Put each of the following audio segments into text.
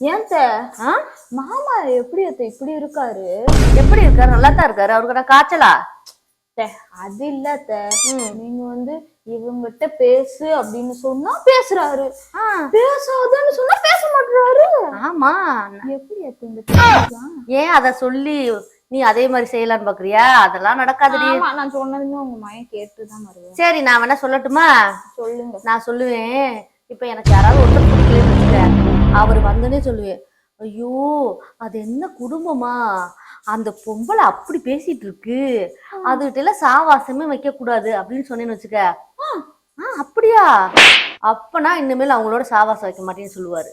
ஏன் ஆ? மாமா எப்படி இப்படி இருக்காரு? எப்படி இருக்காரு? நல்லா தான் இருக்காரு. அவருக்கு நான் காய்ச்சலா அது இல்ல. நீங்க வந்து இவங்கிட்ட பேசு அப்படின்னு சொன்னா பேசுறாரு. பேசாதன்னு சொன்னா பேச மாட்டாரு ஆமா. எப்படி? ஏன் அத சொல்லி நீ அதே மாதிரி செய்யலான்னு பாக்குறியா? அதெல்லாம் நடக்காதுடி. நான் சொன்னதுமே உங்க மயன் கேட்டுதான் வருவேன். சரி நான் வேணா சொல்லட்டுமா? சொல்லுங்க. நான் சொல்லுவேன். இப்ப எனக்கு யாராவது ஒருத்தர் பிடிக்கலன்னு வந்தோடனே சொல்லுவேன் ஐயோ அது என்ன குடும்பமா? அந்த பொம்பளை அப்படி பேசிட்டு இருக்கு அதுகிட்ட எல்லாம் சாவாசமே வைக்க கூடாது அப்படின்னு சொன்னேன்னு வச்சுக்க ஆ அப்படியா? அப்பனா இனிமேல் அவங்களோட சாவாசம் வைக்க மாட்டேன்னு சொல்லுவாரு.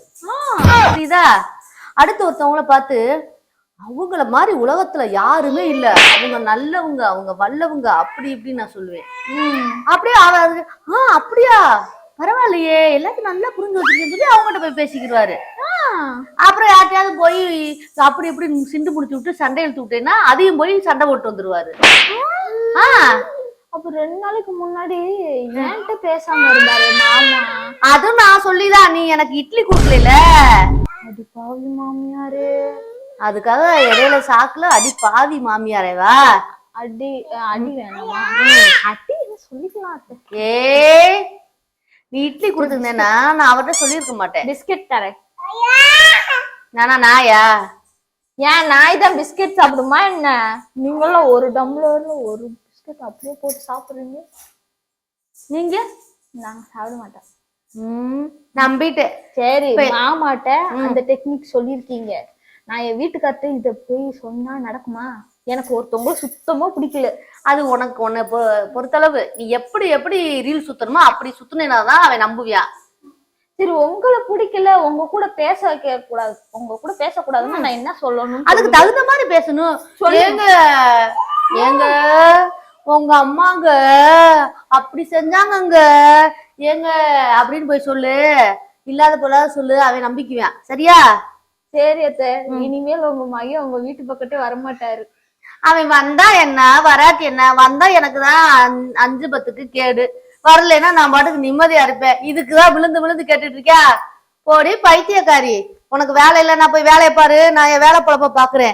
புரியுதா? அடுத்து ஒருத்தவங்கள பார்த்து அவங்கள மாதிரி உலகத்துல யாருமே இல்ல. அவங்க நல்லவங்க அவங்க வல்லவங்க. அப்படி இப்படின்னு நான் சொல்லுவேன். அப்படியே அவ அது- ஆ அப்படியா? பரவாயில்லையே. எல்லாத்தையும் நல்லா புரிஞ்சு வச்சிருக்கேன்னு சொல்லி அவங்ககிட்ட போய் பேசிக்கிடுவாரு. அப்புறம் யார்ட்டையாவது போய் அப்படி இப்படி சிண்டு முடிச்சு விட்டு சண்டை இழுத்து விட்டேன்னா அதையும் போய் சண்டை போட்டு வந்துருவாரு. ஆ. அப்ப ரெண்டு நாளைக்கு முன்னாடி என்கிட்ட பேசாம இருந்தாரு மாமா. அதுவும் நான் சொல்லிதான் நீ எனக்கு இட்லி கொடுக்கல அது பாவி மாமியாரு. அதுக்காக இடையில சாக்குல அடி பாவி மாமியாரேவா? அடி அடி வேணாமா? அடி சொல்லிக்கலாம். ஏய் நீ இட்லி கொடுத்துருந்தேன்னா நான் அவர்கிட்ட சொல்லியிருக்க மாட்டேன். பிஸ்கெட் தரேன். நானா நாயா? ஏன் நாய் தான் பிஸ்கெட் சாப்பிடுமா என்ன? நீங்களும் ஒரு டம்ளர்ல ஒரு பிஸ்கெட் அப்படியே போட்டு சாப்பிடுறீங்க. நீங்க? நாங்க சாப்பிட மாட்டோம் ம் நம்பிட்டேன் சரி மாமாட்ட அந்த டெக்னிக் சொல்லியிருக்கீங்க. நான் என் வீட்டுக்கார்ட்ட இத போய் சொன்னா நடக்குமா? எனக்கு ஒருத்தவங்க சுத்தமா பிடிக்கல. அது உனக்கு உன்னை பொறுத்தளவு நீ எப்படி எப்படி ரீல் சுத்தணுமோ அப்படி சுத்துனேனா தான் அவன் நம்புவியான் சரி உங்களை பிடிக்கல உங்க கூட பேச வைக்க கூடாது உங்க கூட பேசக்கூடாதுன்னா நான் என்ன சொல்லணும் அதுக்கு தகுந்த மாதிரி பேசணும். ஏங்க ஏங்க உங்க அம்மாங்க அப்படி செஞ்சாங்கங்க. ஏங்க அப்படின்னு போய் சொல்லு. இல்லாத போல சொல்லு அவன் நம்பிக்குவான். சரியா? சரி அத்தை. இனிமேல் உங்க மையம் உங்க வீட்டு பக்கத்தே வரமாட்டாரு. அவன் வந்தா என்ன வராட்டி என்ன? வந்தா எனக்கு தான் அஞ்- அஞ்சு பத்துக்கு கேடு. வரலைன்னா நான் பாட்டுக்கு நிம்மதியா இருப்பேன். இதுக்குதான் விழுந்து விழுந்து கேட்டுட்டு இருக்கியா போடி பைத்தியக்காரி உனக்கு வேலை இல்லை நான் போய் வேலையை பாரு நான் என் வேலை பழப்ப பாக்குறேன்.